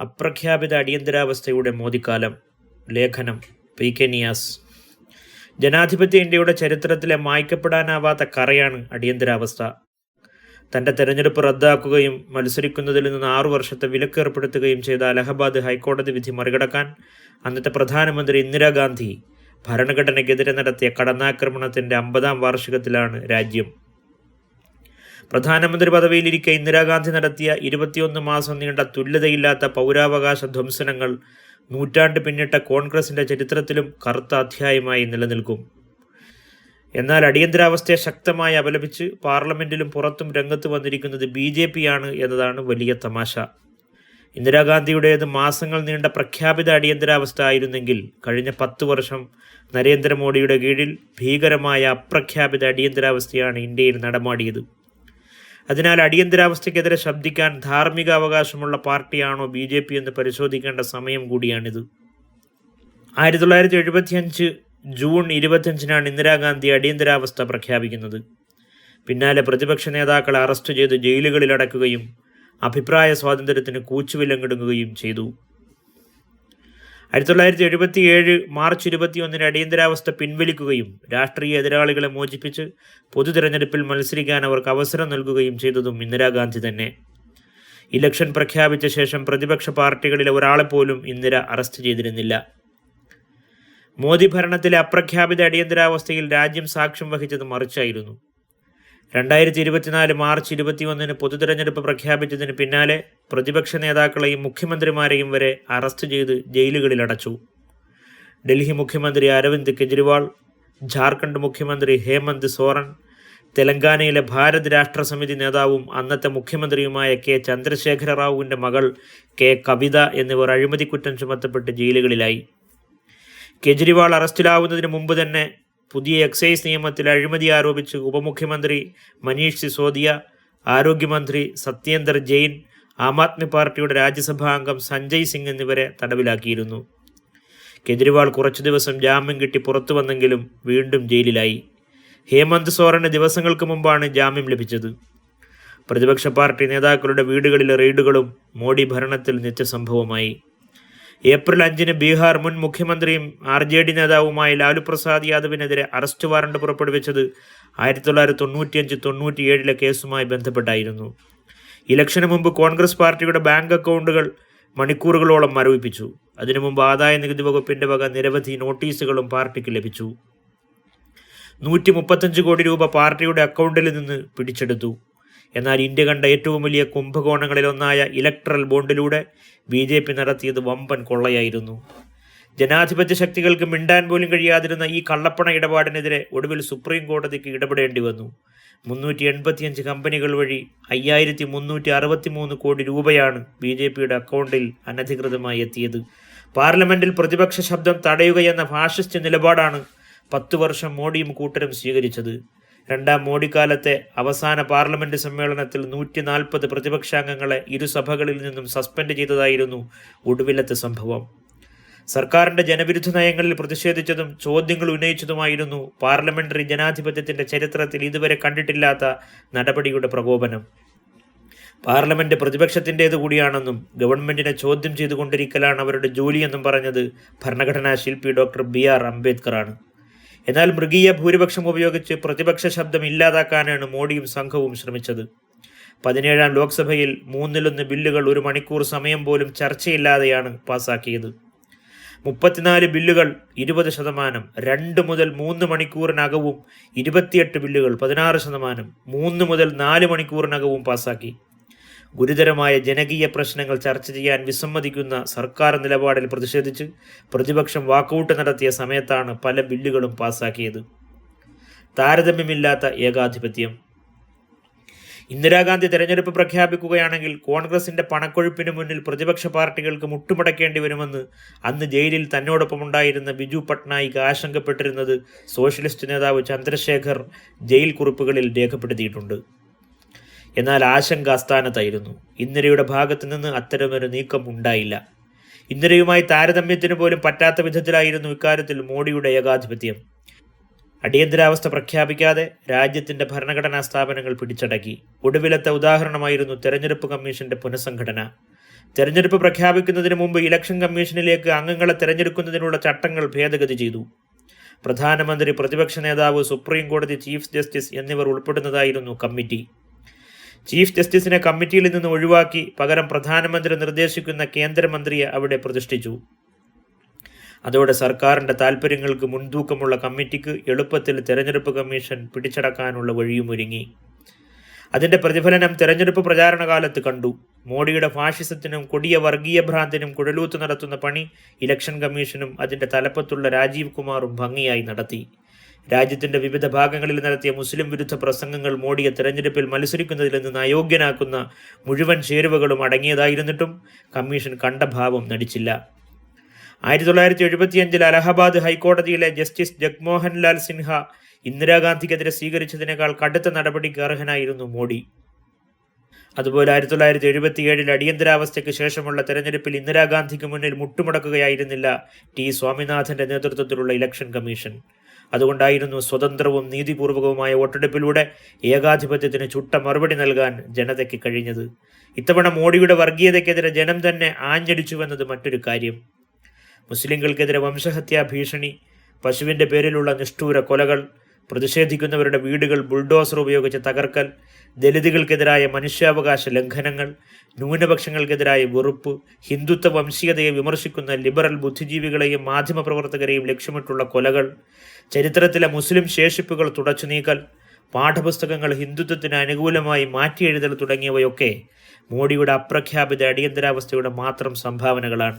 അപ്രഖ്യാപിത അടിയന്തരാവസ്ഥയുടെ മോദിക്കാലം. ലേഖനം P K Niyas. ജനാധിപത്യ ഇന്ത്യയുടെ ചരിത്രത്തിലെ മായ്ക്കപ്പെടാനാവാത്ത കറയാണ് അടിയന്തരാവസ്ഥ. തന്റെ തെരഞ്ഞെടുപ്പ് റദ്ദാക്കുകയും മത്സരിക്കുന്നതിൽ നിന്ന് ആറു വർഷത്തെ വിലക്ക് ഏർപ്പെടുത്തുകയും ചെയ്ത അലഹബാദ് ഹൈക്കോടതി വിധി മറികടക്കാൻ അന്നത്തെ പ്രധാനമന്ത്രി ഇന്ദിരാഗാന്ധി ഭരണഘടനയ്ക്കെതിരെ നടത്തിയ കടന്നാക്രമണത്തിന്റെ അമ്പതാം വാർഷികത്തിലാണ് രാജ്യം പ്രധാനമന്ത്രി പദവിയിലിരിക്കെ ഇന്ദിരാഗാന്ധി നടത്തിയ ഇരുപത്തിയൊന്ന് മാസം നീണ്ട തുല്യതയില്ലാത്ത പൗരാവകാശ ധ്വംസനങ്ങൾ നൂറ്റാണ്ട് പിന്നിട്ട കോൺഗ്രസിന്റെ ചരിത്രത്തിലും കറുത്ത അധ്യായമായി നിലനിൽക്കും. എന്നാൽ അടിയന്തരാവസ്ഥയെ ശക്തമായി അപലപിച്ച് പാർലമെന്റിലും പുറത്തും രംഗത്ത് വന്നിരിക്കുന്നത് ബി ജെ പി ആണ് എന്നതാണ് വലിയ തമാശ. ഇന്ദിരാഗാന്ധിയുടേത് മാസങ്ങൾ നീണ്ട പ്രഖ്യാപിത അടിയന്തരാവസ്ഥ ആയിരുന്നെങ്കിൽ കഴിഞ്ഞ പത്ത് വർഷം നരേന്ദ്രമോദിയുടെ കീഴിൽ ഭീകരമായ അപ്രഖ്യാപിത അടിയന്തരാവസ്ഥയാണ് ഇന്ത്യയിൽ നടമാടിയത്. അതിനാൽ അടിയന്തരാവസ്ഥയ്ക്കെതിരെ ശബ്ദിക്കാൻ ധാർമ്മിക അവകാശമുള്ള പാർട്ടിയാണോ ബി ജെ പി എന്ന് പരിശോധിക്കേണ്ട സമയം കൂടിയാണിത്. ആയിരത്തി തൊള്ളായിരത്തി എഴുപത്തിയഞ്ച് ജൂൺ ഇരുപത്തിയഞ്ചിനാണ് ഇന്ദിരാഗാന്ധി അടിയന്തരാവസ്ഥ പ്രഖ്യാപിക്കുന്നത്. പിന്നാലെ പ്രതിപക്ഷ നേതാക്കളെ അറസ്റ്റ് ചെയ്ത് ജയിലുകളിൽ അടക്കുകയും അഭിപ്രായ സ്വാതന്ത്ര്യത്തിന് കൂച്ചുവിലങ്ങിടുകയും ചെയ്തു. ആയിരത്തി തൊള്ളായിരത്തി എഴുപത്തി ഏഴ് മാർച്ച് ഇരുപത്തിയൊന്നിന് അടിയന്തരാവസ്ഥ പിൻവലിക്കുകയും രാഷ്ട്രീയ എതിരാളികളെ മോചിപ്പിച്ച് പൊതു തിരഞ്ഞെടുപ്പിൽ മത്സരിക്കാൻ അവർക്ക് അവസരം നൽകുകയും ചെയ്തതും ഇന്ദിരാഗാന്ധി തന്നെ. ഇലക്ഷൻ പ്രഖ്യാപിച്ച ശേഷം പ്രതിപക്ഷ പാർട്ടികളിലെ ഒരാളെപ്പോലും ഇന്ദിര അറസ്റ്റ് ചെയ്തിരുന്നില്ല. മോദി ഭരണത്തിലെ അപ്രഖ്യാപിത അടിയന്തരാവസ്ഥയിൽ രാജ്യം സാക്ഷ്യം വഹിച്ചത് മറിച്ചായിരുന്നു. രണ്ടായിരത്തി ഇരുപത്തിനാല് മാർച്ച് ഇരുപത്തിയൊന്നിന് പൊതുതെരഞ്ഞെടുപ്പ് പ്രഖ്യാപിച്ചതിന് പിന്നാലെ പ്രതിപക്ഷ നേതാക്കളെയും മുഖ്യമന്ത്രിമാരെയും വരെ അറസ്റ്റ് ചെയ്ത് ജയിലുകളിൽ അടച്ചു ഡൽഹി മുഖ്യമന്ത്രി അരവിന്ദ് കെജ്രിവാൾ ജാർഖണ്ഡ് മുഖ്യമന്ത്രി ഹേമന്ത് സോറൻ തെലങ്കാനയിലെ ഭാരത് രാഷ്ട്ര സമിതി നേതാവും അന്നത്തെ മുഖ്യമന്ത്രിയുമായ കെ ചന്ദ്രശേഖര റാവുവിന്റെ മകൾ കെ കവിത എന്നിവർ അഴിമതിക്കുറ്റം ചുമത്തപ്പെട്ട് ജയിലുകളിലായി. കെജ്രിവാൾ അറസ്റ്റിലാവുന്നതിന് മുമ്പ് തന്നെ പുതിയ എക്സൈസ് നിയമത്തിൽ അഴിമതി ആരോപിച്ച് ഉപമുഖ്യമന്ത്രി മനീഷ് സിസോദിയ ആരോഗ്യമന്ത്രി സത്യേന്ദർ ജെയിൻ ആം ആദ്മി പാർട്ടിയുടെ രാജ്യസഭാ അംഗം സഞ്ജയ് സിംഗ് എന്നിവരെ തടവിലാക്കിയിരുന്നു. കെജ്രിവാൾ കുറച്ചു ദിവസം ജാമ്യം കിട്ടി പുറത്തു വന്നെങ്കിലും വീണ്ടും ജയിലിലായി. ഹേമന്ത് സോറന് ദിവസങ്ങൾക്ക് മുമ്പാണ് ജാമ്യം ലഭിച്ചത്. പ്രതിപക്ഷ പാർട്ടി നേതാക്കളുടെ വീടുകളിലെ റെയ്ഡുകളും മോഡി ഭരണത്തിൽ നിത്യസംഭവമായി ഏപ്രിൽ അഞ്ചിന് ബീഹാർ മുൻ മുഖ്യമന്ത്രിയും ആർ ജെ ഡി നേതാവുമായ ലാലു പ്രസാദ് യാദവിനെതിരെ അറസ്റ്റ് വാറണ്ട് പുറപ്പെടുവിച്ചത് ആയിരത്തി തൊള്ളായിരത്തി തൊണ്ണൂറ്റിയഞ്ച് തൊണ്ണൂറ്റിയേഴിലെ കേസുമായി ബന്ധപ്പെട്ടായിരുന്നു. ഇലക്ഷന് മുമ്പ് കോൺഗ്രസ് പാർട്ടിയുടെ ബാങ്ക് അക്കൗണ്ടുകൾ മണിക്കൂറുകളോളം മരവിപ്പിച്ചു. അതിനു മുമ്പ് ആദായ നികുതി വകുപ്പിന്റെ വക നിരവധി നോട്ടീസുകളും പാർട്ടിക്ക് ലഭിച്ചു. നൂറ്റി മുപ്പത്തഞ്ച് കോടി രൂപ പാർട്ടിയുടെ അക്കൗണ്ടിൽ നിന്ന് പിടിച്ചെടുത്തു. എന്നാൽ ഇന്ത്യ കണ്ട ഏറ്റവും വലിയ കുംഭകോണങ്ങളിലൊന്നായ ഇലക്ട്രൽ ബോണ്ടിലൂടെ ബി ജെ പി നടത്തിയത് വമ്പൻ കൊള്ളയായിരുന്നു. ജനാധിപത്യ ശക്തികൾക്ക് മിണ്ടാൻ പോലും കഴിയാതിരുന്ന ഈ കള്ളപ്പണ ഇടപാടിനെതിരെ ഒടുവിൽ സുപ്രീം കോടതിക്ക് ഇടപെടേണ്ടി വന്നു. മുന്നൂറ്റി എൺപത്തിയഞ്ച് കമ്പനികൾ വഴി അയ്യായിരത്തി മുന്നൂറ്റി അറുപത്തി മൂന്ന് കോടി രൂപയാണ് ബി ജെ പിയുടെ അക്കൗണ്ടിൽ അനധികൃതമായി എത്തിയത്. പാർലമെന്റിൽ പ്രതിപക്ഷ ശബ്ദം തടയുകയെന്ന ഫാഷിസ്റ്റ് നിലപാടാണ് പത്തു വർഷം മോഡിയും കൂട്ടരും സ്വീകരിച്ചത്. രണ്ടാം മോഡിക്കാലത്തെ അവസാന പാർലമെന്റ് സമ്മേളനത്തിൽ നൂറ്റി നാൽപ്പത് പ്രതിപക്ഷാംഗങ്ങളെ ഇരുസഭകളിൽ നിന്നും സസ്പെൻഡ് ചെയ്തതായിരുന്നു ഒടുവിലത്തെ സംഭവം. സർക്കാരിന്റെ ജനവിരുദ്ധ നയങ്ങളിൽ പ്രതിഷേധിച്ചതും ചോദ്യങ്ങൾ ഉന്നയിച്ചതുമായിരുന്നു പാർലമെന്ററി ജനാധിപത്യത്തിന്റെ ചരിത്രത്തിൽ ഇതുവരെ കണ്ടിട്ടില്ലാത്ത നടപടിയുടെ പ്രകോപനം. പാർലമെന്റ് പ്രതിപക്ഷത്തിന്റേത് കൂടിയാണെന്നും ഗവൺമെന്റിനെ ചോദ്യം ചെയ്തുകൊണ്ടിരിക്കലാണ് അവരുടെ ജോലിയെന്നും പറഞ്ഞത് ഭരണഘടനാ ശില്പി ഡോക്ടർ ബി ആർ അംബേദ്കറാണ്. എന്നാൽ മൃഗീയ ഭൂരിപക്ഷം ഉപയോഗിച്ച് പ്രതിപക്ഷ ശബ്ദം ഇല്ലാതാക്കാനാണ് മോഡിയും സംഘവും ശ്രമിച്ചത്. പതിനേഴാം ലോക്സഭയിൽ മൂന്നിലൊന്ന് ബില്ലുകൾ ഒരു മണിക്കൂർ സമയം പോലും ചർച്ചയില്ലാതെയാണ് പാസാക്കിയത്. മുപ്പത്തിനാല് ബില്ലുകൾ ഇരുപത് ശതമാനം രണ്ട് മുതൽ മൂന്ന് മണിക്കൂറിനകവും ഇരുപത്തിയെട്ട് ബില്ലുകൾ പതിനാറ് ശതമാനം മൂന്ന് മുതൽ നാല് മണിക്കൂറിനകവും പാസാക്കി. ഗുരുതരമായ ജനകീയ പ്രശ്നങ്ങൾ ചർച്ച ചെയ്യാൻ വിസമ്മതിക്കുന്ന സർക്കാർ നിലപാടിൽ പ്രതിഷേധിച്ച് പ്രതിപക്ഷം വാക്കൌട്ട് നടത്തിയ സമയത്താണ് പല ബില്ലുകളും പാസാക്കിയത്. താരതമ്യമില്ലാത്ത ഏകാധിപത്യം. ഇന്ദിരാഗാന്ധി തെരഞ്ഞെടുപ്പ് പ്രഖ്യാപിക്കുകയാണെങ്കിൽ കോൺഗ്രസിന്റെ പണക്കൊഴുപ്പിന് മുന്നിൽ പ്രതിപക്ഷ പാർട്ടികൾക്ക് മുട്ടുമടക്കേണ്ടി വരുമെന്ന് അന്ന് ജയിലിൽ തന്നോടൊപ്പമുണ്ടായിരുന്ന ബിജു പട്നായിക് ആശങ്കപ്പെട്ടിരുന്നത് സോഷ്യലിസ്റ്റ് നേതാവ് ചന്ദ്രശേഖർ ജയിൽ കുറിപ്പുകളിൽ രേഖപ്പെടുത്തിയിട്ടുണ്ട്. എന്നാൽ ആശങ്ക അസ്ഥാനത്തായിരുന്നു ഇന്ദിരയുടെ ഭാഗത്തു നിന്ന് അത്തരമൊരു നീക്കം ഉണ്ടായില്ല. ഇന്ദിരയുമായി താരതമ്യത്തിന് പോലും പറ്റാത്ത വിധത്തിലായിരുന്നു ഇക്കാര്യത്തിൽ മോഡിയുടെ ഏകാധിപത്യം. അടിയന്തരാവസ്ഥ പ്രഖ്യാപിക്കാതെ രാജ്യത്തിന്റെ ഭരണഘടനാ സ്ഥാപനങ്ങൾ പിടിച്ചടക്കി. ഒടുവിലത്തെ ഉദാഹരണമായിരുന്നു തെരഞ്ഞെടുപ്പ് കമ്മീഷന്റെ പുനഃസംഘടന. തെരഞ്ഞെടുപ്പ് പ്രഖ്യാപിക്കുന്നതിന് മുമ്പ് ഇലക്ഷൻ കമ്മീഷനിലേക്ക് അംഗങ്ങളെ തെരഞ്ഞെടുക്കുന്നതിനുള്ള ചട്ടങ്ങൾ ഭേദഗതി ചെയ്തു. പ്രധാനമന്ത്രി പ്രതിപക്ഷ നേതാവ് സുപ്രീം കോടതി ചീഫ് ജസ്റ്റിസ് എന്നിവർ ഉൾപ്പെടുന്നതായിരുന്നു കമ്മിറ്റി. ചീഫ് ജസ്റ്റിസിനെ കമ്മിറ്റിയിൽ നിന്ന് ഒഴിവാക്കി പകരം പ്രധാനമന്ത്രി നിർദ്ദേശിക്കുന്ന കേന്ദ്രമന്ത്രിയെ അവിടെ പ്രതിഷ്ഠിച്ചു. അതോടെ സർക്കാരിന്റെ താൽപ്പര്യങ്ങൾക്ക് മുൻതൂക്കമുള്ള കമ്മിറ്റിക്ക് എളുപ്പത്തിൽ തെരഞ്ഞെടുപ്പ് കമ്മീഷൻ പിടിച്ചടക്കാനുള്ള വഴിയും ഒരുങ്ങി. അതിന്റെ പ്രതിഫലനം തെരഞ്ഞെടുപ്പ് പ്രചാരണ കാലത്ത് കണ്ടു. മോഡിയുടെ ഫാഷിസത്തിനും കൊടിയ വർഗീയ ഭ്രാന്തിനും കുഴലൂത്ത് നടത്തുന്ന പണി ഇലക്ഷൻ കമ്മീഷനും അതിന്റെ തലപ്പത്തുള്ള രാജീവ് കുമാറും ഭംഗിയായി നടത്തി. രാജ്യത്തിന്റെ വിവിധ ഭാഗങ്ങളിൽ നടത്തിയ മുസ്ലിം വിരുദ്ധ പ്രസംഗങ്ങൾ മോഡിയെ തെരഞ്ഞെടുപ്പിൽ മത്സരിക്കുന്നതിൽ നിന്ന് അയോഗ്യനാക്കുന്ന മുഴുവൻ ചേരുവകളും അടങ്ങിയതായിരുന്നിട്ടും കമ്മീഷൻ കണ്ട ഭാവം നടിച്ചില്ല. ആയിരത്തി തൊള്ളായിരത്തി എഴുപത്തിയഞ്ചിൽ അലഹബാദ് ഹൈക്കോടതിയിലെ ജസ്റ്റിസ് ജഗ്മോഹൻലാൽ സിൻഹ ഇന്ദിരാഗാന്ധിക്കെതിരെ സ്വീകരിച്ചതിനേക്കാൾ കടുത്ത നടപടിക്ക് അർഹനായിരുന്നു മോഡി. അതുപോലെ ആയിരത്തി തൊള്ളായിരത്തി എഴുപത്തിയേഴിൽ അടിയന്തരാവസ്ഥയ്ക്ക് ശേഷമുള്ള തെരഞ്ഞെടുപ്പിൽ ഇന്ദിരാഗാന്ധിക്ക് മുന്നിൽ മുട്ടുമുടക്കുകയായിരുന്നില്ല ടി സ്വാമിനാഥന്റെ നേതൃത്വത്തിലുള്ള ഇലക്ഷൻ കമ്മീഷൻ. അതുകൊണ്ടായിരുന്നു സ്വതന്ത്രവും നീതിപൂർവകവുമായ വോട്ടെടുപ്പിലൂടെ ഏകാധിപത്യത്തിന് ചുട്ട മറുപടി നൽകാൻ ജനതയ്ക്ക് കഴിഞ്ഞത്. ഇത്തവണ മോഡിയുടെ വർഗീയതയ്ക്കെതിരെ ജനം തന്നെ ആഞ്ഞടിച്ചുവെന്നത് മറ്റൊരു കാര്യം. മുസ്ലിങ്ങൾക്കെതിരെ വംശഹത്യാ ഭീഷണി പശുവിന്റെ പേരിലുള്ള നിഷ്ഠൂര കൊലകൾ പ്രതിഷേധിക്കുന്നവരുടെ വീടുകൾ ബുൾഡോസർ ഉപയോഗിച്ച് തകർക്കൽ ദലിതുകൾക്കെതിരായ മനുഷ്യാവകാശ ലംഘനങ്ങൾ ന്യൂനപക്ഷങ്ങൾക്കെതിരായ വെറുപ്പ് ഹിന്ദുത്വ വംശീയതയെ വിമർശിക്കുന്ന ലിബറൽ ബുദ്ധിജീവികളെയും മാധ്യമപ്രവർത്തകരെയും ലക്ഷ്യമിട്ടുള്ള കൊലകൾ ചരിത്രത്തിലെ മുസ്ലിം ശേഷിപ്പുകൾ തുടച്ചു നീക്കൽ പാഠപുസ്തകങ്ങൾ ഹിന്ദുത്വത്തിന് അനുകൂലമായി മാറ്റിയെഴുതൽ തുടങ്ങിയവയൊക്കെ മോഡിയുടെ അപ്രഖ്യാപിത അടിയന്തരാവസ്ഥയുടെ മാത്രം സംഭാവനകളാണ്.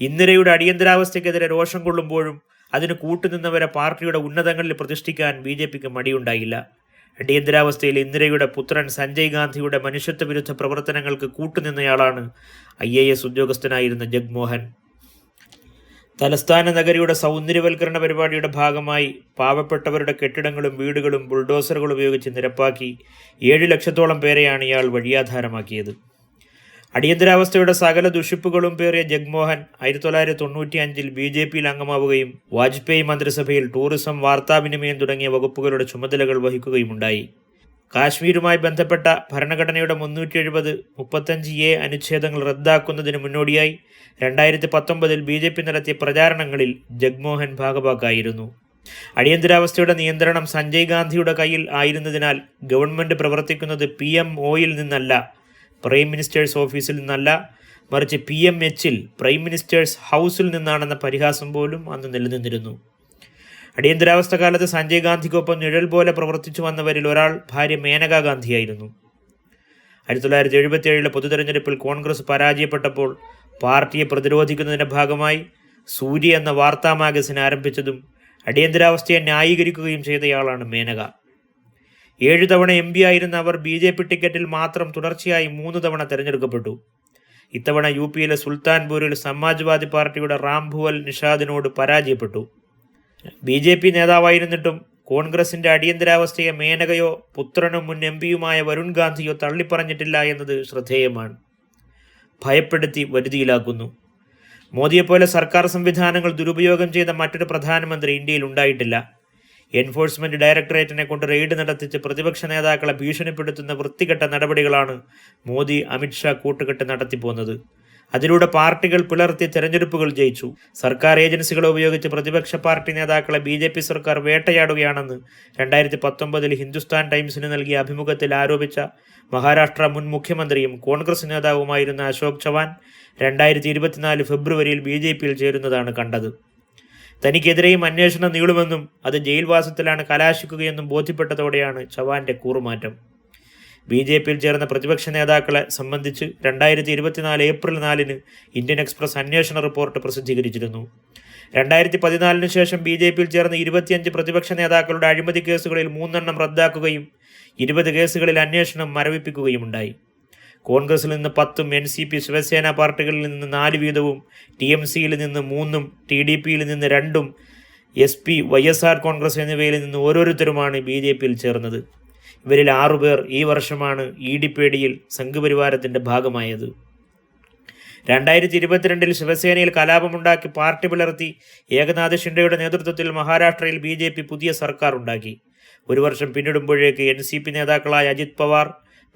ഇന്ദിരയുടെ അടിയന്തരാവസ്ഥയ്ക്കെതിരെ രോഷം കൊള്ളുമ്പോഴും അതിന് കൂട്ടുനിന്നവരെ പാർട്ടിയുടെ ഉന്നതങ്ങളിൽ പ്രതിഷ്ഠിക്കാൻ ബി ജെ പിക്ക് മടിയുണ്ടായില്ല. അടിയന്തരാവസ്ഥയിൽ ഇന്ദിരയുടെ പുത്രൻ സഞ്ജയ് ഗാന്ധിയുടെ മനുഷ്യത്വ വിരുദ്ധ പ്രവർത്തനങ്ങൾക്ക് കൂട്ടുനിന്നയാളാണ് ഐ എ എസ് ഉദ്യോഗസ്ഥനായിരുന്ന ജഗ്മോഹൻ. തലസ്ഥാന നഗരിയുടെ സൗന്ദര്യവൽക്കരണ പരിപാടിയുടെ ഭാഗമായി പാവപ്പെട്ടവരുടെ കെട്ടിടങ്ങളും വീടുകളും ബുൾഡോസറുകൾ ഉപയോഗിച്ച് നിരപ്പാക്കി. ഏഴ് ലക്ഷത്തോളം പേരെയാണ് ഇയാൾ വഴിയാധാരമാക്കിയത്. അടിയന്തരാവസ്ഥയുടെ സകല ദുഷിപ്പുകളും പേറിയ ജഗ്മോഹൻ ആയിരത്തി തൊള്ളായിരത്തി തൊണ്ണൂറ്റി അഞ്ചിൽ ബി ജെ പിയിൽ അംഗമാവുകയും വാജ്പേയി മന്ത്രിസഭയിൽ ടൂറിസം വാർത്താവിനിമയം തുടങ്ങിയ വകുപ്പുകളുടെ ചുമതലകൾ വഹിക്കുകയുമുണ്ടായി. കാശ്മീരുമായി ബന്ധപ്പെട്ട ഭരണഘടനയുടെ മുന്നൂറ്റി എഴുപത് മുപ്പത്തഞ്ച് എ അനുച്ഛേദങ്ങൾ റദ്ദാക്കുന്നതിന് മുന്നോടിയായി രണ്ടായിരത്തി പത്തൊമ്പതിൽ ബി ജെ പി നടത്തിയ പ്രചാരണങ്ങളിൽ ജഗ്മോഹൻ ഭാഗഭാക്കായിരുന്നു അടിയന്തരാവസ്ഥയുടെ നിയന്ത്രണം സഞ്ജയ് ഗാന്ധിയുടെ കയ്യിൽ ആയിരുന്നതിനാൽ ഗവൺമെന്റ് പ്രവർത്തിക്കുന്നത് പി എം ഒയിൽ നിന്നല്ല പ്രൈം മിനിസ്റ്റേഴ്സ് ഓഫീസിൽ നിന്നല്ല മറിച്ച് പി എം എച്ചിൽ പ്രൈം മിനിസ്റ്റേഴ്സ് ഹൗസിൽ നിന്നാണെന്ന പരിഹാസം പോലും അന്ന് നിലനിന്നിരുന്നു. അടിയന്തരാവസ്ഥ കാലത്ത് സഞ്ജയ് ഗാന്ധിക്കൊപ്പം നിഴൽ പോലെ പ്രവർത്തിച്ചു വന്നവരിൽ ഒരാൾ ഭാര്യ മേനകാ ഗാന്ധിയായിരുന്നു. ആയിരത്തി തൊള്ളായിരത്തി എഴുപത്തി ഏഴിലെ പൊതുതെരഞ്ഞെടുപ്പിൽ കോൺഗ്രസ് പരാജയപ്പെട്ടപ്പോൾ പാർട്ടിയെ പ്രതിരോധിക്കുന്നതിന്റെ ഭാഗമായി സൂര്യ എന്ന വാർത്താ മാഗസിൻ ആരംഭിച്ചതും അടിയന്തരാവസ്ഥയെ ന്യായീകരിക്കുകയും ചെയ്തയാളാണ് മേനക. ഏഴു തവണ എം പി ആയിരുന്ന അവർ ബി ജെ പി ടിക്കറ്റിൽ മാത്രം തുടർച്ചയായി മൂന്ന് തവണ തെരഞ്ഞെടുക്കപ്പെട്ടു. ഇത്തവണ യു പിയിലെ സുൽത്താൻപൂരിൽ സമാജ്വാദി പാർട്ടിയുടെ റാം ഭുവൽ നിഷാദിനോട് പരാജയപ്പെട്ടു. ബി ജെ പി നേതാവായിരുന്നിട്ടും കോൺഗ്രസിന്റെ അടിയന്തരാവസ്ഥയെ മേനകയോ പുത്രനും മുൻ എം പിയുമായ വരുൺ ഗാന്ധിയോ തള്ളിപ്പറഞ്ഞിട്ടില്ല എന്നത് ശ്രദ്ധേയമാണ്. ഭയപ്പെടുത്തി വരുതിയിലാക്കുന്നു. മോദിയെപ്പോലെ സർക്കാർ സംവിധാനങ്ങൾ ദുരുപയോഗം ചെയ്ത മറ്റൊരു പ്രധാനമന്ത്രി ഇന്ത്യയിൽ ഉണ്ടായിട്ടില്ല. എൻഫോഴ്സ്മെന്റ് ഡയറക്ടറേറ്റിനെ കൊണ്ട് റെയ്ഡ് നടത്തിച്ച് പ്രതിപക്ഷ നേതാക്കളെ ഭീഷണിപ്പെടുത്തുന്ന വൃത്തികെട്ട നടപടികളാണ് മോദി അമിത്ഷാ കൂട്ടുകെട്ട് നടത്തി നടത്തിപ്പോന്നത് അതിലൂടെ പാർട്ടികൾ പുലർത്തി തെരഞ്ഞെടുപ്പുകൾ ജയിച്ചു. സർക്കാർ ഏജൻസികളെ ഉപയോഗിച്ച് പ്രതിപക്ഷ പാർട്ടി നേതാക്കളെ ബി ജെ പി സർക്കാർ വേട്ടയാടുകയാണെന്ന് രണ്ടായിരത്തി പത്തൊമ്പതിൽ ഹിന്ദുസ്ഥാൻ ടൈംസിന് നൽകിയ അഭിമുഖത്തിൽ ആരോപിച്ച മഹാരാഷ്ട്ര മുൻ മുഖ്യമന്ത്രിയും കോൺഗ്രസ് നേതാവുമായിരുന്ന അശോക് ചവാൻ രണ്ടായിരത്തി ഇരുപത്തിനാല് ഫെബ്രുവരിയിൽ ബി ജെ പിയിൽ ചേരുന്നതാണ് കണ്ടത്. തനിക്കെതിരെയും അന്വേഷണം നീളുമെന്നും അത് ജയിൽവാസത്തിലാണ് കലാശിക്കുകയെന്നും ബോധ്യപ്പെട്ടതോടെയാണ് ചവാന്റെ കൂറുമാറ്റം. ബി ജെ പിയിൽ ചേർന്ന പ്രതിപക്ഷ നേതാക്കളെ സംബന്ധിച്ച് രണ്ടായിരത്തി ഇരുപത്തിനാല് ഏപ്രിൽ നാലിന് ഇന്ത്യൻ എക്സ്പ്രസ് അന്വേഷണ റിപ്പോർട്ട് പ്രസിദ്ധീകരിച്ചിരുന്നു. രണ്ടായിരത്തി പതിനാലിന് ശേഷം ബി ജെ പിയിൽ ചേർന്ന ഇരുപത്തിയഞ്ച് പ്രതിപക്ഷ നേതാക്കളുടെ അഴിമതി കേസുകളിൽ മൂന്നെണ്ണം റദ്ദാക്കുകയും ഇരുപത് കേസുകളിൽ അന്വേഷണം മരവിപ്പിക്കുകയുമുണ്ടായി. കോൺഗ്രസിൽ നിന്ന് പത്തും എൻ സി പി ശിവസേന പാർട്ടികളിൽ നിന്ന് നാല് വീതവും ടി എം സിയിൽ നിന്ന് മൂന്നും ടി ഡി പിയിൽ നിന്ന് രണ്ടും S P Y S R Congress എന്നിവയിൽ നിന്ന് ഓരോരുത്തരുമാണ് ബി ജെ പിയിൽ ചേർന്നത്. ഇവരിൽ ആറുപേർ ഈ വർഷമാണ് ഇ ഡി പേടിയിൽ സംഘപരിവാരത്തിന്റെ ഭാഗമായത്. രണ്ടായിരത്തി ഇരുപത്തിരണ്ടിൽ ശിവസേനയിൽ കലാപമുണ്ടാക്കി പാർട്ടി പിളർത്തി ഏകനാഥ് ഷിൻഡെയുടെ നേതൃത്വത്തിൽ മഹാരാഷ്ട്രയിൽ ബി പുതിയ സർക്കാർ ഉണ്ടാക്കി. ഒരു വർഷം പിന്നിടുമ്പോഴേക്ക് എൻ സി പി നേതാക്കളായ അജിത് പവാർ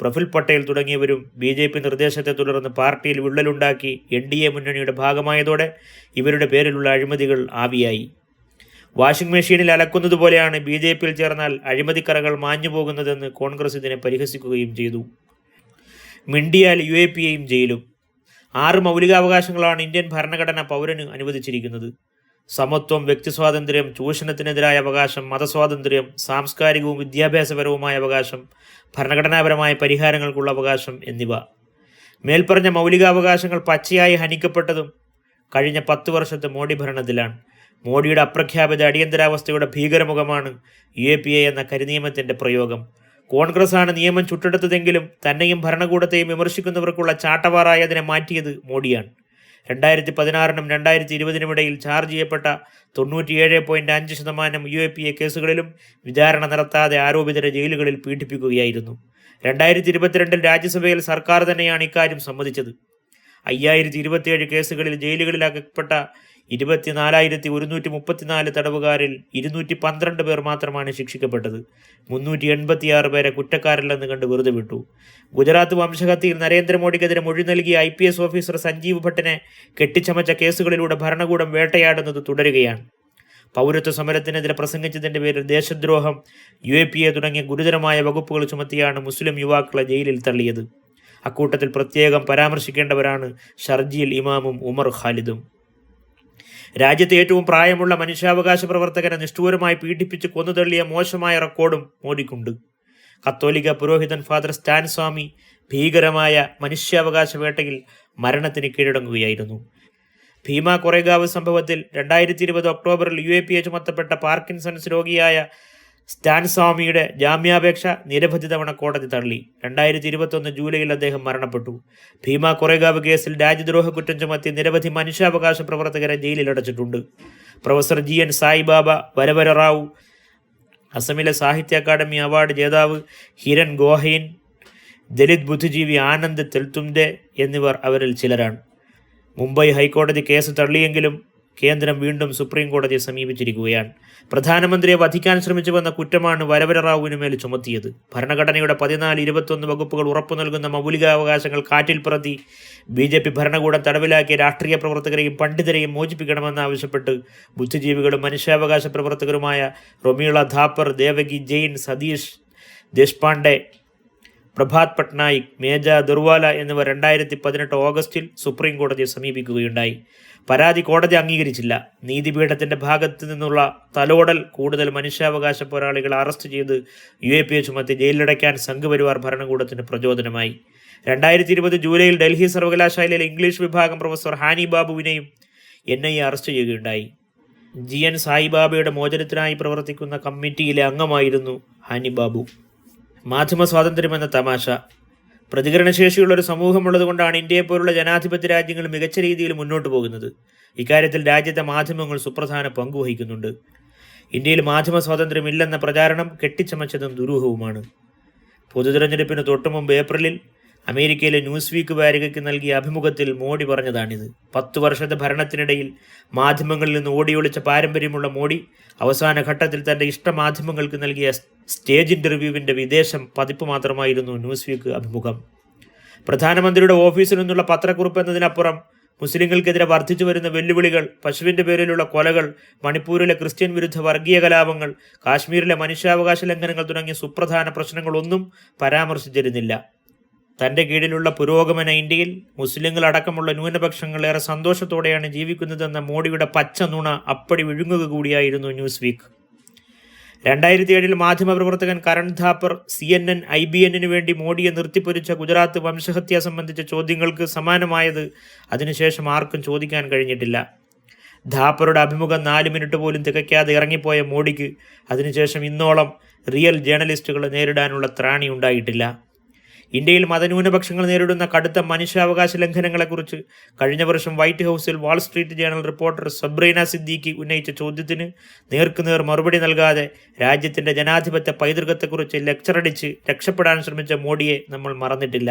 പ്രഫുൽ പട്ടേൽ തുടങ്ങിയവരും ബി ജെ പി നിർദ്ദേശത്തെ തുടർന്ന് പാർട്ടിയിൽ വിള്ളലുണ്ടാക്കി എൻ ഡി എ മുന്നണിയുടെ ഭാഗമായതോടെ ഇവരുടെ പേരിലുള്ള അഴിമതികൾ ആവിയായി. വാഷിംഗ് മെഷീനിൽ അലക്കുന്നതുപോലെയാണ് ബി ജെ പിയിൽ ചേർന്നാൽ അഴിമതിക്കറകൾ മാഞ്ഞു പോകുന്നതെന്ന് കോൺഗ്രസ് ഇതിനെ പരിഹസിക്കുകയും ചെയ്തു. മിണ്ടിയാൽ യു എ പി എയും ജയിലും. ആറ് മൗലികാവകാശങ്ങളാണ് ഇന്ത്യൻ ഭരണഘടന പൗരന് അനുവദിച്ചിരിക്കുന്നത്. സമത്വം വ്യക്തിസ്വാതന്ത്ര്യം ചൂഷണത്തിനെതിരായ അവകാശം മതസ്വാതന്ത്ര്യം സാംസ്കാരികവും വിദ്യാഭ്യാസപരവുമായ അവകാശം ഭരണഘടനാപരമായ പരിഹാരങ്ങൾക്കുള്ള അവകാശം എന്നിവ. മേൽപ്പറഞ്ഞ മൗലികാവകാശങ്ങൾ പച്ചയായി ഹനിക്കപ്പെട്ടതും കഴിഞ്ഞ പത്ത് വർഷത്തെ മോഡി ഭരണത്തിലാണ്. മോഡിയുടെ അപ്രഖ്യാപിത അടിയന്തരാവസ്ഥയുടെ ഭീകരമുഖമാണ് യു എ പി എ എന്ന കരിനിയമത്തിന്റെ പ്രയോഗം. കോൺഗ്രസ് ആണ് നിയമം ചുട്ടെടുത്തതെങ്കിലും തന്നെയും ഭരണകൂടത്തെയും വിമർശിക്കുന്നവർക്കുള്ള ചാട്ടവാറായി അതിനെ മാറ്റിയത് മോഡിയാണ്. രണ്ടായിരത്തി പതിനാറിനും രണ്ടായിരത്തി ഇരുപതിനും ഇടയിൽ ചാർജ് ചെയ്യപ്പെട്ട തൊണ്ണൂറ്റിയേഴ് പോയിന്റ് അഞ്ച് ശതമാനം യു എ പി എ കേസുകളിലും വിചാരണ നടത്താതെ ആരോപിതരെ ജയിലുകളിൽ പീഡിപ്പിക്കുകയായിരുന്നു. രണ്ടായിരത്തി ഇരുപത്തിരണ്ടിൽ രാജ്യസഭയിൽ സർക്കാർ തന്നെയാണ് ഇക്കാര്യം സമ്മതിച്ചത്. അയ്യായിരത്തി ഇരുപത്തിയേഴ് കേസുകളിൽ ജയിലുകളിലാക്കപ്പെട്ട ഇരുപത്തിനാലായിരത്തി ഒരുന്നൂറ്റി മുപ്പത്തിനാല് തടവുകാരിൽ ഇരുന്നൂറ്റി പന്ത്രണ്ട് പേർ മാത്രമാണ് ശിക്ഷിക്കപ്പെട്ടത്. മുന്നൂറ്റി എൺപത്തിയാറ് പേരെ കുറ്റക്കാരല്ലെന്ന് കണ്ട് വെറുതെ വിട്ടു. ഗുജറാത്ത് വംശഹത്യയിൽ നരേന്ദ്രമോദിക്കെതിരെ മൊഴി നൽകിയ I P S officer Sanjiv ഭട്ടിനെ കെട്ടിച്ചമച്ച കേസുകളിലൂടെ ഭരണകൂടം വേട്ടയാടുന്നത് തുടരുകയാണ്. പൗരത്വ സമരത്തിനെതിരെ പ്രസംഗിച്ചതിന്റെ പേരിൽ ദേശദ്രോഹം യു എ പി എ തുടങ്ങിയ ഗുരുതരമായ വകുപ്പുകൾ ചുമത്തിയാണ് മുസ്ലിം യുവാക്കളെ ജയിലിൽ തള്ളിയത്. അക്കൂട്ടത്തിൽ പ്രത്യേകം പരാമർശിക്കേണ്ടവരാണ് ഷർജീൽ ഇമാമും ഉമർ ഖാലിദും. രാജ്യത്തെ ഏറ്റവും പ്രായമുള്ള മനുഷ്യാവകാശ പ്രവർത്തകനെ നിഷ്ഠൂരമായി പീഡിപ്പിച്ച് കൊന്നുതള്ളിയ മോശമായ റെക്കോർഡും മോഡിക്കുണ്ട് കത്തോലിക്ക പുരോഹിതൻ ഫാദർ സ്റ്റാൻ സ്വാമി ഭീകരമായ മനുഷ്യാവകാശ വേട്ടയിൽ മരണത്തിന് കീഴടങ്ങുകയായിരുന്നു. ഭീമ കൊറേഗാവ് സംഭവത്തിൽ രണ്ടായിരത്തി ഇരുപത് ഒക്ടോബറിൽ യു എ പി എ ചുമത്തപ്പെട്ട പാർക്കിൻസൺസ് രോഗിയായ സ്റ്റാൻ സ്വാമിയുടെ ജാമ്യാപേക്ഷ നിരവധി തവണ കോടതി തള്ളി. രണ്ടായിരത്തി ഇരുപത്തൊന്ന് ജൂലൈയിൽ അദ്ദേഹം മരണപ്പെട്ടു. ഭീമ കൊറേഗാവ് കേസിൽ രാജ്യദ്രോഹ കുറ്റം ചുമത്തി നിരവധി മനുഷ്യാവകാശ പ്രവർത്തകരെ ജയിലിലടച്ചിട്ടുണ്ട് professor G N Saibaba Varavara Rao അസമിലെ സാഹിത്യ അക്കാദമി അവാർഡ് ജേതാവ് ഹിരൺ ഗോഹയിൻ ദലിത് ബുദ്ധിജീവി ആനന്ദ് തെൽത്തുംദെ എന്നിവർ അവരിൽ ചിലരാണ്. മുംബൈ ഹൈക്കോടതി കേസ് തള്ളിയെങ്കിലും കേന്ദ്രം വീണ്ടും സുപ്രീം കോടതിയെ സമീപിച്ചിരിക്കുകയാണ്. പ്രധാനമന്ത്രിയെ വധിക്കാൻ ശ്രമിച്ചുവെന്ന കുറ്റമാണ് വരവര റാവുവിനുമേൽ ചുമത്തിയത്. ഭരണഘടനയുടെ പതിനാല് ഇരുപത്തൊന്ന് വകുപ്പുകൾ ഉറപ്പു നൽകുന്ന മൗലികാവകാശങ്ങൾ കാറ്റിൽ പ്രതി ബി ജെ പി ഭരണകൂടം തടവിലാക്കിയ രാഷ്ട്രീയ പ്രവർത്തകരെയും പണ്ഡിതരെയും മോചിപ്പിക്കണമെന്ന് ആവശ്യപ്പെട്ട് ബുദ്ധിജീവികളും മനുഷ്യാവകാശ പ്രവർത്തകരുമായ റൊമീള ധാപ്പർ ദേവകി ജെയിൻ സതീഷ് ദേശ്പാണ്ഡെ പ്രഭാത് പട്നായിക് മേജ ദുർവാല എന്നിവർ രണ്ടായിരത്തി പതിനെട്ട് ഓഗസ്റ്റിൽ സുപ്രീം കോടതിയെ സമീപിക്കുകയുണ്ടായി. പരാതി കോടതി അംഗീകരിച്ചില്ല. നീതിപീഠത്തിന്റെ ഭാഗത്തു നിന്നുള്ള തലോടൽ കൂടുതൽ മനുഷ്യാവകാശ പോരാളികളെ അറസ്റ്റ് ചെയ്ത് യു എ പി എ ചുമത്തി ജയിലിലടയ്ക്കാൻ സംഘപരിവാർ ഭരണകൂടത്തിന് പ്രചോദനമായി. രണ്ടായിരത്തി ഇരുപത് ജൂലൈയിൽ ഡൽഹി സർവകലാശാലയിലെ ഇംഗ്ലീഷ് വിഭാഗം പ്രൊഫസർ ഹാനി ബാബുവിനെയും എൻ ഐ അറസ്റ്റ് ചെയ്യുകയുണ്ടായി. ജി എൻ സായിബാബയുടെ മോചനത്തിനായി പ്രവർത്തിക്കുന്ന കമ്മിറ്റിയിലെ അംഗമായിരുന്നു ഹാനി ബാബു. മാധ്യമ സ്വാതന്ത്ര്യം എന്ന തമാശ. പ്രതികരണശേഷിയുള്ള ഒരു സമൂഹമുള്ളതുകൊണ്ടാണ് ഇന്ത്യയെ പോലുള്ള ജനാധിപത്യ രാജ്യങ്ങൾ മികച്ച രീതിയിൽ മുന്നോട്ട് പോകുന്നത്. ഇക്കാര്യത്തിൽ രാജ്യത്തെ മാധ്യമങ്ങൾ സുപ്രധാന പങ്ക് വഹിക്കുന്നുണ്ട്. ഇന്ത്യയിൽ മാധ്യമ സ്വാതന്ത്ര്യം ഇല്ലെന്ന പ്രചാരണം കെട്ടിച്ചമച്ചതും ദുരൂഹവുമാണ്. പൊതുതെരഞ്ഞെടുപ്പിന് തൊട്ടുമുമ്പ് ഏപ്രിലിൽ അമേരിക്കയിലെ ന്യൂസ് വീക്ക് വാരികയ്ക്ക് നൽകിയ അഭിമുഖത്തിൽ മോഡി പറഞ്ഞതാണിത്. പത്തു വർഷത്തെ ഭരണത്തിനിടയിൽ മാധ്യമങ്ങളിൽ നിന്ന് ഓടിയൊളിച്ച പാരമ്പര്യമുള്ള മോഡി അവസാന ഘട്ടത്തിൽ തന്റെ ഇഷ്ട മാധ്യമങ്ങൾക്ക് നൽകിയ സ്റ്റേജ് ഇന്റർവ്യൂവിന്റെ വിദേശം പതിപ്പ് മാത്രമായിരുന്നു ന്യൂസ് വീക്ക് അഭിമുഖം. പ്രധാനമന്ത്രിയുടെ ഓഫീസിൽ നിന്നുള്ള പത്രക്കുറിപ്പ് എന്നതിനപ്പുറം മുസ്ലിങ്ങൾക്കെതിരെ വർദ്ധിച്ചു വരുന്ന വെല്ലുവിളികൾ പശുവിന്റെ പേരിലുള്ള കൊലകൾ മണിപ്പൂരിലെ ക്രിസ്ത്യൻ വിരുദ്ധ വർഗീയ കലാപങ്ങൾ കാശ്മീരിലെ മനുഷ്യാവകാശ ലംഘനങ്ങൾ തുടങ്ങിയ സുപ്രധാന പ്രശ്നങ്ങളൊന്നും പരാമർശിച്ചിരുന്നില്ല. തന്റെ കീഴിലുള്ള പുരോഗമന ഇന്ത്യയിൽ ന്യൂനപക്ഷങ്ങൾ ഏറെ സന്തോഷത്തോടെയാണ് ജീവിക്കുന്നതെന്ന മോഡിയുടെ പച്ച നുണ അപ്പടി വിഴുങ്ങുക കൂടിയായിരുന്നു ന്യൂസ് വീക്ക് രണ്ടായിരത്തി ഏഴിൽ മാധ്യമപ്രവർത്തകൻ Karan Thapar C N N I B എന്നിന് വേണ്ടി മോഡിയെ നിർത്തിപ്പൊരിച്ച ഗുജറാത്ത് വംശഹത്യ സംബന്ധിച്ച ചോദ്യങ്ങൾക്ക് സമാനമായത് അതിനുശേഷം ആർക്കും ചോദിക്കാൻ കഴിഞ്ഞിട്ടില്ല. ധാപ്പറുടെ അഭിമുഖം നാല് മിനിറ്റ് പോലും തികയ്ക്കാതെ ഇറങ്ങിപ്പോയ മോഡിക്ക് അതിനുശേഷം ഇന്നോളം റിയൽ ജേർണലിസ്റ്റുകളെ നേരിടാനുള്ള ത്രാണി ഉണ്ടായിട്ടില്ല. ഇന്ത്യയിൽ മതന്യൂനപക്ഷങ്ങൾ നേരിടുന്ന കടുത്ത മനുഷ്യാവകാശ ലംഘനങ്ങളെക്കുറിച്ച് കഴിഞ്ഞ വർഷം വൈറ്റ് ഹൗസിൽ Wall Street Journal reporter Sabrina Siddiqui ഉന്നയിച്ച ചോദ്യത്തിന് നേർക്കുനേർ മറുപടി നൽകാതെ രാജ്യത്തിന്റെ ജനാധിപത്യ പൈതൃകത്തെക്കുറിച്ച് ലെക്ചറടിച്ച് രക്ഷപ്പെടാൻ ശ്രമിച്ച മോഡിയെ നമ്മൾ മറന്നിട്ടില്ല.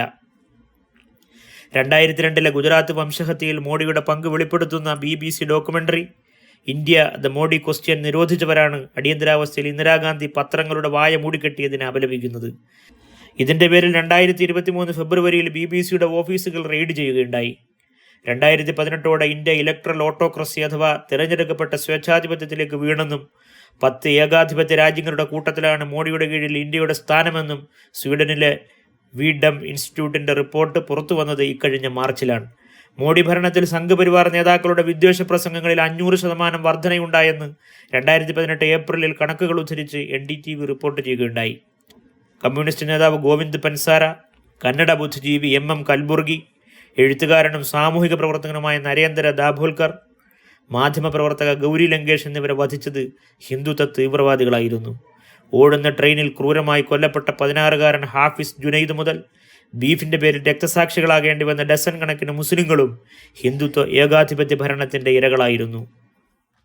രണ്ടായിരത്തി രണ്ടിലെ ഗുജറാത്ത് വംശഹത്യയിൽ മോഡിയുടെ പങ്ക് വെളിപ്പെടുത്തുന്ന B B C documentary India the Modi question നിരോധിച്ചവരാണ് അടിയന്തരാവസ്ഥയിൽ ഇന്ദിരാഗാന്ധി പത്രങ്ങളുടെ വായ മൂടിക്കെട്ടിയതിനെ അപലപിക്കുന്നത്. ഇതിന്റെ പേരിൽ രണ്ടായിരത്തി ഇരുപത്തി മൂന്ന് ഫെബ്രുവരിയിൽ ബി ബി സിയുടെ ഓഫീസുകൾ റെയ്ഡ് ചെയ്യുകയുണ്ടായി. രണ്ടായിരത്തി പതിനെട്ടോടെ ഇന്ത്യ ഇലക്ട്രൽ ഓട്ടോക്രസി അഥവാ തിരഞ്ഞെടുക്കപ്പെട്ട സ്വേച്ഛാധിപത്യത്തിലേക്ക് വീണെന്നും പത്ത് ഏകാധിപത്യ രാജ്യങ്ങളുടെ കൂട്ടത്തിലാണ് മോഡിയുടെ കീഴിൽ ഇന്ത്യയുടെ സ്ഥാനമെന്നും സ്വീഡനിലെ വീഡം ഇൻസ്റ്റിറ്റ്യൂട്ടിന്റെ റിപ്പോർട്ട് പുറത്തു വന്നത് ഇക്കഴിഞ്ഞ മാർച്ചിലാണ്. മോഡി ഭരണത്തിൽ സംഘപരിവാർ നേതാക്കളുടെ വിദ്വേഷ പ്രസംഗങ്ങളിൽ അഞ്ഞൂറ് ശതമാനം വർധനയുണ്ടായെന്ന് രണ്ടായിരത്തി പതിനെട്ട് ഏപ്രിലിൽ കണക്കുകൾ ഉദ്ധരിച്ച് N D T V report ചെയ്യുകയുണ്ടായി. കമ്മ്യൂണിസ്റ്റ് നേതാവ് ഗോവിന്ദ് പൻസാര കന്നഡ ബുദ്ധിജീവി എം എം കൽബുർഗി എഴുത്തുകാരനും സാമൂഹിക പ്രവർത്തകനുമായ നരേന്ദ്ര ദാഭോൽക്കർ മാധ്യമപ്രവർത്തക ഗൗരി ലങ്കേഷ് എന്നിവരെ വധിച്ചത് ഹിന്ദുത്വ തീവ്രവാദികളായിരുന്നു. ഓടുന്ന ട്രെയിനിൽ ക്രൂരമായി കൊല്ലപ്പെട്ട പതിനാറുകാരൻ ഹാഫിസ് ജുനൈദ് മുതൽ ബീഫിന്റെ പേരിൽ രക്തസാക്ഷികളാകേണ്ടി വന്ന ഡസൻ കണക്കിന് മുസ്ലിങ്ങളും ഹിന്ദുത്വ ഏകാധിപത്യ ഭരണത്തിന്റെ ഇരകളായിരുന്നു.